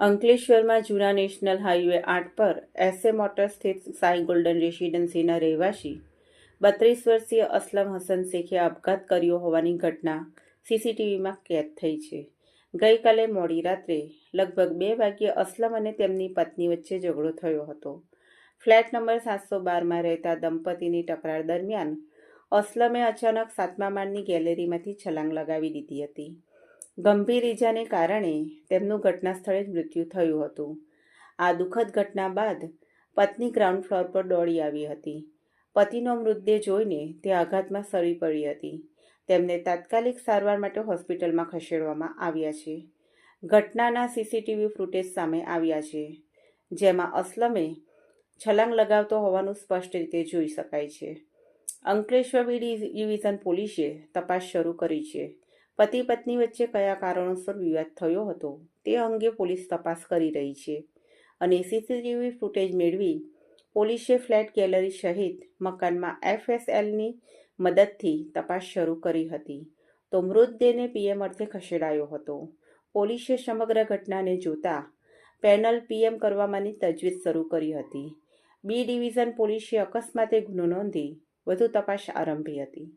અંકલેશ્વરમાં જૂના national highway આઠ પર એસએ મોટર સ્થિત સાઈ ગોલ્ડન રેસિડેન્સીના રહેવાસી બત્રીસ વર્ષીય અસલમ હસન શેખે આપઘાત કર્યો હોવાની ઘટના સીસીટીવીમાં કેદ થઈ છે. ગઈકાલે મોડી રાત્રે લગભગ બે વાગ્યે અસલમ અને તેમની પત્ની વચ્ચે ઝઘડો થયો હતો. ફ્લેટ નંબર સાતસો બારમાં રહેતા દંપતીની તકરાર દરમિયાન અસલમે અચાનક સાતમા માળની ગેલેરીમાંથી છલાંગ લગાવી દીધી હતી. ગંભીર ઈજાને કારણે તેમનું ઘટના સ્થળે જ મૃત્યુ થયું હતું. આ દુઃખદ ઘટના બાદ પત્ની ગ્રાઉન્ડ ફ્લોર પર દોડી આવી હતી. પતિનો મૃતદેહ જોઈને તે આઘાતમાં સરી પડી હતી. તેમને તાત્કાલિક સારવાર માટે હોસ્પિટલમાં ખસેડવામાં આવ્યા છે. ઘટનાના સીસીટીવી ફૂટેજ સામે આવ્યા છે, જેમાં અસલમે છલાંગ લગાવતો હોવાનું સ્પષ્ટ રીતે જોઈ શકાય છે. અંકલેશ્વર બી ડિવિઝન પોલીસે તપાસ શરૂ કરી છે. પતિ પત્ની વચ્ચે કયા કારણોસર વિવાદ થયો હતો તે અંગે પોલીસ તપાસ કરી રહી છે અને સીસીટીવી ફૂટેજ મેળવી પોલીસે ફ્લેટ ગેલેરી સહિત મકાનમાં એફએસએલની મદદથી તપાસ શરૂ કરી હતી. તો મૃતદેહને પીએમ અર્થે ખસેડાયો હતો. પોલીસે સમગ્ર ઘટનાને જોતા પેનલ પીએમ કરવામાંની તજવીજ શરૂ કરી હતી. બી ડિવિઝન પોલીસે અકસ્માતે ગુનો નોંધી વધુ તપાસ આરંભી હતી.